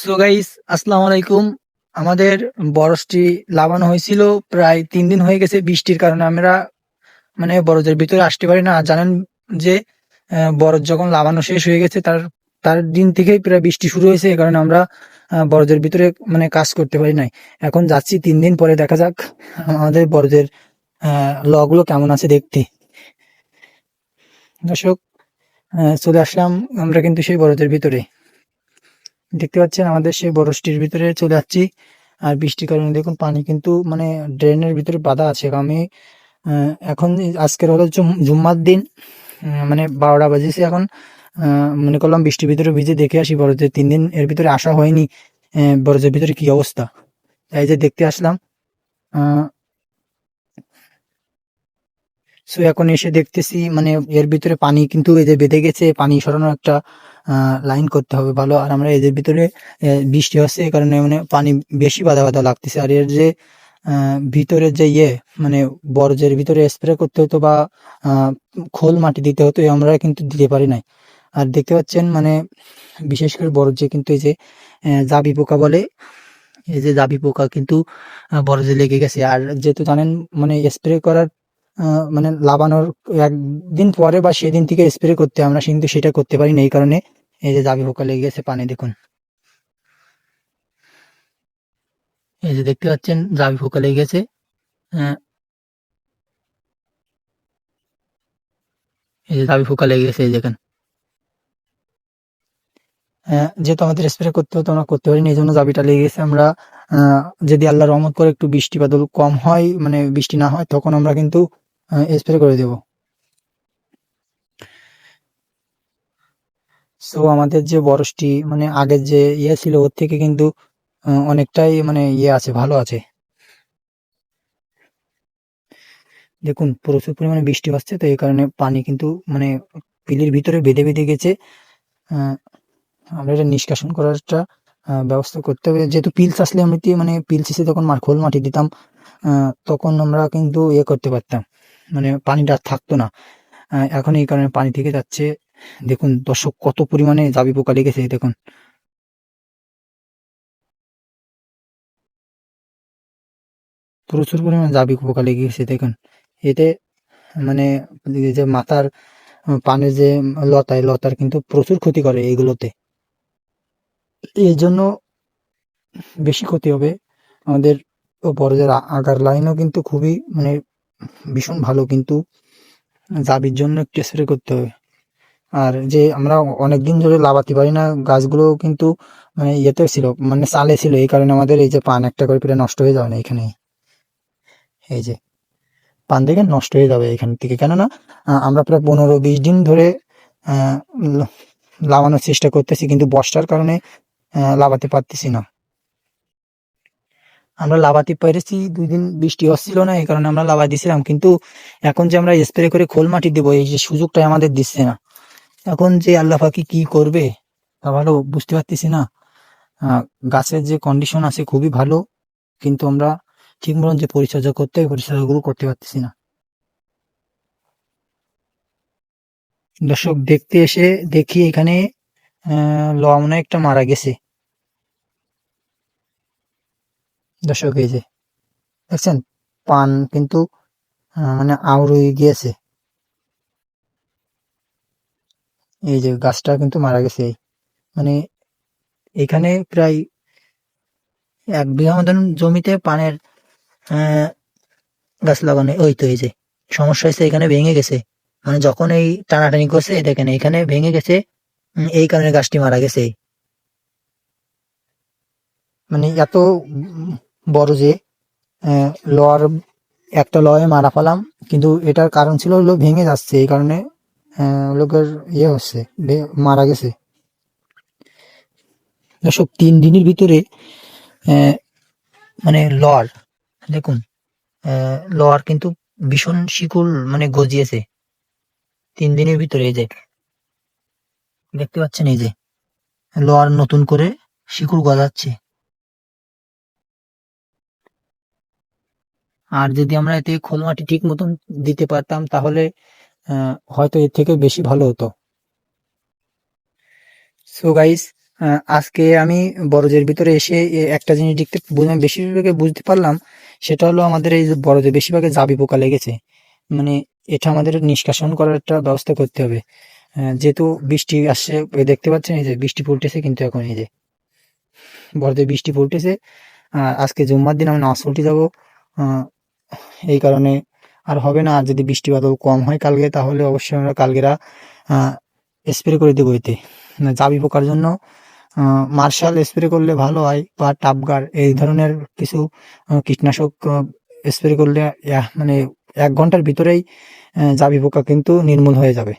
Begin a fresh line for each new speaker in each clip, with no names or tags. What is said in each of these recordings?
So guys আসসালামু আলাইকুম। আমাদের বরজটি লাগানো হয়েছিল, প্রায় তিন দিন হয়ে গেছে বৃষ্টির কারণে। আমরা মানে বরজের ভিতরে আসতে পারি না। জানেন যে বরজ যখন লাগানো শেষ হয়ে গেছে, তার তার দিন থেকেই প্রায় বৃষ্টি শুরু হয়েছে, এই কারণে আমরা বরজের ভিতরে মানে কাজ করতে পারি নাই। এখন যাচ্ছি তিন দিন পরে, দেখা যাক আমাদের বরজের লগুলো কেমন আছে দেখতে। দর্শক চলে আসলাম আমরা কিন্তু সেই বরজের ভিতরে। দেখতে পাচ্ছেন আমাদের সেই বরষ্টির ভিতরে চলে যাচ্ছি। আর বৃষ্টির কারণে দেখুন পানি কিন্তু মানে ড্রেনের ভিতরে বাধা আছে। আমি এখন আজকের হলো জুম- জুম্মার দিন মানে বারোটা বাজেছে এখন। মনে করলাম বৃষ্টির ভিতরে ভিজে দেখে আসি। বরজের তিন দিন এর ভিতরে আসা হয়নি। বরজের ভিতরে কি অবস্থা? তাই যে দেখতে আসলাম। সো এখন এসে দেখতেছি মানে এর ভিতরে পানি কিন্তু এই যে বেঁধে গেছে পানি সরানোর একটা লাইন করতে হবে ভালো। আর আমরা এদের ভিতরে বৃষ্টি হচ্ছে এই কারণে মানে পানি বেশি বাধা বাধা লাগতেছে। আর এর যে আহ, ভিতরের যে ইয়ে মানে বরজের ভিতরে স্প্রে করতে হতো বা খোল মাটি দিতে হতো আমরা কিন্তু দিতে পারি নাই। আর দেখতে পাচ্ছেন মানে বিশেষ করে বরজে কিন্তু এই যে জাবি পোকা বলে এই যে জাবি পোকা কিন্তু বরজে লেগে গেছে। আর যেহেতু জানেন মানে স্প্রে করার মানে লাগানোর একদিন পরে বা সেদিন থেকে স্প্রে করতে আমরা কিন্তু সেটা করতে পারি না এই কারণে এই যে জাবি পোকা লেগে গেছে পানি দেখুন। এই যে দেখতে পাচ্ছেন জাবি পোকা লেগে গেছে। এই যে জাবি পোকা লেগে গেছে এই দেখেন। আহ, যেহেতু আমাদের স্প্রে করতে হতো আমরা করতে পারিনি এই জন্য জাবিটা লেগে গেছে। আমরা যদি আল্লাহ রহমত করে একটু বৃষ্টি বাদল কম হয় মানে বৃষ্টি না হয় তখন আমরা কিন্তু স্প্রে করে দেব। সো আমাদের যে বরসটি মানে আগের যে ইয়ে ছিল ওর থেকে কিন্তু অনেকটাই মানে ইয়ে আছে ভালো আছে। দেখুন প্রচুর পরিমাণে বৃষ্টি হচ্ছে তো এই কারণে পানি কিন্তু মানে পিলির ভিতরে বেঁধে বেঁধে গেছে। আমরা এটা নিষ্কাশন আহ, ব্যবস্থা করতে হবে। যেহেতু পিলস আসলে আমি মানে পিলস এসে তখন খোল মাটি দিতাম তখন আমরা কিন্তু ইয়ে করতে পারতাম। মানে পানিটা থাকতো না। এখন এই কারণে পানি থেকে যাচ্ছে। দেখুন দর্শক কত পরিমাণে জাবি পোকা লেগেছে, দেখুন। প্রচুর পরিমাণে জাবি পোকা লেগে গেছে দেখুন। এতে মানে যে মাথার পানে যে লতায় লতার কিন্তু প্রচুর ক্ষতি করে এইগুলোতে। এই জন্য বেশি ক্ষতি হবে। আমাদের বরজের আ- আগার লাইনও কিন্তু খুবই মানে ভীষণ ভালো কিন্তু জাবির জন্য একটু স্প্রে করতে হবে। আর যে আমরা অনেকদিন ধরে লাগাতে পারি না, গাছগুলো কিন্তু মানে ইয়েতে ছিল মানে চালে ছিল, এই কারণে আমাদের এই যে পান একটা করে প্রায় নষ্ট হয়ে যাবে না এখানে। এই যে পান দেখে নষ্ট হয়ে যাবে এখান থেকে। কেননা আমরা প্রায় পনেরো বিশ দিন ধরে লাগানোর চেষ্টা করতেছি, কিন্তু বর্ষার কারণে লাগাতে পারতেছি না। আমরা লাগাতে পেরেছি দুই দিন বৃষ্টি হচ্ছিল না, এই কারণে আমরা লাগাই দিছিলাম। কিন্তু এখন যে আমরা স্প্রে করে খোল মাটি দেবো, এই যে সুযোগটা আমাদের দিচ্ছে না। এখন যে আল্লাহ পাকি কি করবে, তা ভালো বুঝতে পারতেছি না। গাছের যে কন্ডিশন আছে খুবই ভালো, কিন্তু আমরা ঠিক মতন যে পরিচর্যা করতে হবে পরিচর্যাগুলো করতে পারতেছি না। দর্শক, দেখতে এসে দেখি এখানে ল মনে একটা মারা গেছে। দর্শক, এই যে, দেখছেন? পান কিন্তু মানে হয়ে গিয়েছে। এই যে, গাছটা কিন্তু মারা গেছে। মানে এখানে প্রায় এক বিঘা মতন জমিতে পানের গাছ লাগানো, ওই তো এই যে, সমস্যা হয়েছে, এখানে ভেঙে গেছে। মানে যখন এই টানাটানি করছে দেখেন, এখানে ভেঙে গেছে এই কারণে গাছটি মারা গেছে। মানে এত বড় যে লর একটা লয়ে মারা ফেলাম কিন্তু এটার কারণ ছিল হলো ভেঙে যাচ্ছে, এই কারণে লোকের ইয়ে হচ্ছে মারা গেছে। সব তিন দিনের ভিতরে মানে লর দেখুন লর কিন্তু ভীষণ শিকল মানে গজিয়েছে। তিন দিনের ভিতরে এই যে দেখতে পাচ্ছেন এই যে লর নতুন করে শিকড় গজাচ্ছে। আর যদি আমরা এতে খোল মাটি ঠিক মতন দিতে পারতাম, তাহলে হয়তো এর থেকে বেশি ভালো হতো। সো গাইস আজকে আমি বরজের ভিতরে এসে একটা জিনিস দেখতে বেশিরভাগে বুঝতে পারলাম, সেটা হলো আমাদের এই যে বরজে বেশিরভাগে জাবি পোকা লেগেছে। মানে এটা আমাদের নিষ্কাশন করার একটা ব্যবস্থা করতে হবে। যেহেতু বৃষ্টি আসছে দেখতে পাচ্ছেন, এই যে বৃষ্টি পড়তেছে কিন্তু এখন এই যে বরজে বৃষ্টি পড়তেছে। আর আজকে জুম্মার দিন, আমি নামাজ পড়তে যাব এই কারণে আর হবে না যদি বৃষ্টি বাদল কম হয় কালকে, তাহলে অবশ্যই আমরা কালকেরা স্প্রে করে দেবো এতে। জাবি পোকার জন্য মার্শাল স্প্রে করলে ভালো হয়, বা টাপগার এই ধরনের কিছু কীটনাশক স্প্রে করলে মানে এক ঘণ্টার ভিতরেই জাবি পোকা কিন্তু নির্মূল হয়ে যাবে।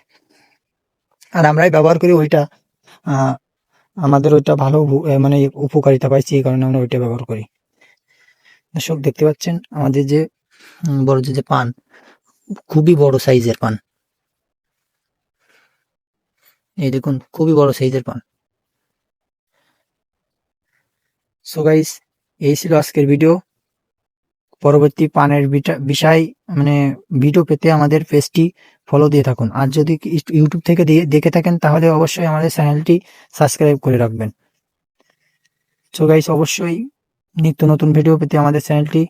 আর আমরাই ব্যবহার করি ওইটা আমাদের ওইটা ভালো মানে উপকারিতা পাইছি এই কারণে আমরা ওইটা ব্যবহার করি। দর্শক, দেখতে পাচ্ছেন আমাদের যে বড় যে পান, খুবই বড় সাইজের পান। এই দেখুন, খুবই বড় সাইজের পান। সো গাইস এই ছিল আজকের ভিডিও পরবর্তী পানের বিষয় মানে ভিডিও পেতে আমাদের পেজটি ফলো দিয়ে থাকুন। আর যদি ইউটিউব থেকে দেখে থাকেন, তাহলে অবশ্যই আমাদের চ্যানেলটি সাবস্ক্রাইব করে রাখবেন। সো গাইস অবশ্যই নিত্য নতুন ভিডিও পেতে আমাদের চ্যানেলটি